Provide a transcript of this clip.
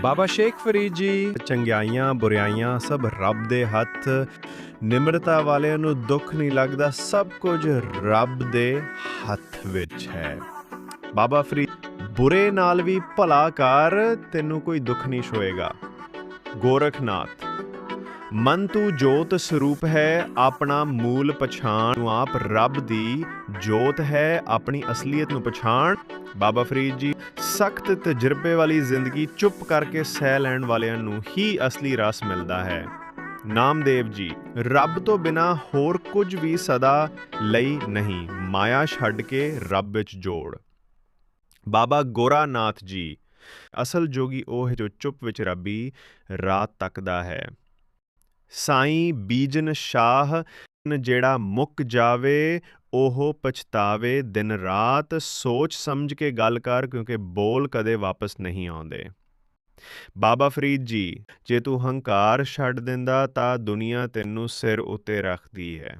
ਬਾਬਾ ਸ਼ੇਖ ਫਰੀਦ ਜੀ। ਚੰਗਿਆਈਆਂ, ਬੁਰਾਈਆਂ, ਸਭ ਰੱਬ ਦੇ ਹੱਥ। ਨਿਮਰਤਾ ਵਾਲਿਆਂ ਨੂੰ ਦੁੱਖ ਨਹੀਂ ਲੱਗਦਾ, ਸਭ ਕੁਝ ਰੱਬ ਦੇ ਹੱਥ ਵਿੱਚ ਹੈ। ਬਾਬਾ ਫਰੀਦ, ਬੁਰੇ ਨਾਲ ਵੀ ਭਲਾ ਕਰ, ਤੈਨੂੰ ਕੋਈ ਦੁੱਖ ਨਹੀਂ ਛੋਏਗਾ। ਗੋਰਖਨਾਥ ਮਨ ਤੂੰ ਜੋਤ ਸਰੂਪ ਹੈ, ਆਪਣਾ ਮੂਲ ਪਛਾਣ ਨੂੰ ਆਪ ਰੱਬ ਦੀ ਜੋਤ ਹੈ, ਆਪਣੀ ਅਸਲੀਅਤ ਨੂੰ ਪਛਾਣ। ਬਾਬਾ ਫਰੀਦ ਜੀ, ਸਖਤ ਤਜਰਬੇ ਵਾਲੀ ਜ਼ਿੰਦਗੀ ਚੁੱਪ ਕਰਕੇ ਸਹਿ ਲੈਣ ਵਾਲਿਆਂ ਨੂੰ ਹੀ ਅਸਲੀ ਰਸ ਮਿਲਦਾ ਹੈ। ਨਾਮਦੇਵ ਜੀ, ਰੱਬ ਤੋਂ ਬਿਨਾ ਹੋਰ ਕੁਝ ਵੀ ਸਦਾ ਲਈ ਨਹੀਂ, ਮਾਇਆ ਛੱਡ ਕੇ ਰੱਬ ਵਿੱਚ ਜੋੜ। ਬਾਬਾ ਗੋਰਾਨਾਥ ਜੀ, ਅਸਲ ਜੋਗੀ ਉਹ ਹੈ ਜੋ ਚੁੱਪ ਵਿੱਚ ਰੱਬੀ ਰਾਤ ਤੱਕਦਾ ਹੈ। ਸਾਈਂ ਬੀਜਨ ਸ਼ਾਹ ਜਿਹੜਾ ਮੁੱਕ ਜਾਵੇ, ਉਹ ਪਛਤਾਵੇ ਦਿਨ ਰਾਤ। ਸੋਚ ਸਮਝ ਕੇ ਗੱਲ ਕਰ, ਕਿਉਂਕਿ ਬੋਲ ਕਦੇ ਵਾਪਸ ਨਹੀਂ ਆਉਂਦੇ। ਬਾਬਾ ਫਰੀਦ ਜੀ, ਜੇ ਤੂੰ ਹੰਕਾਰ ਛੱਡ ਦਿੰਦਾ, ਤਾਂ ਦੁਨੀਆ ਤੈਨੂੰ ਸਿਰ ਉੱਤੇ ਰੱਖਦੀ ਹੈ।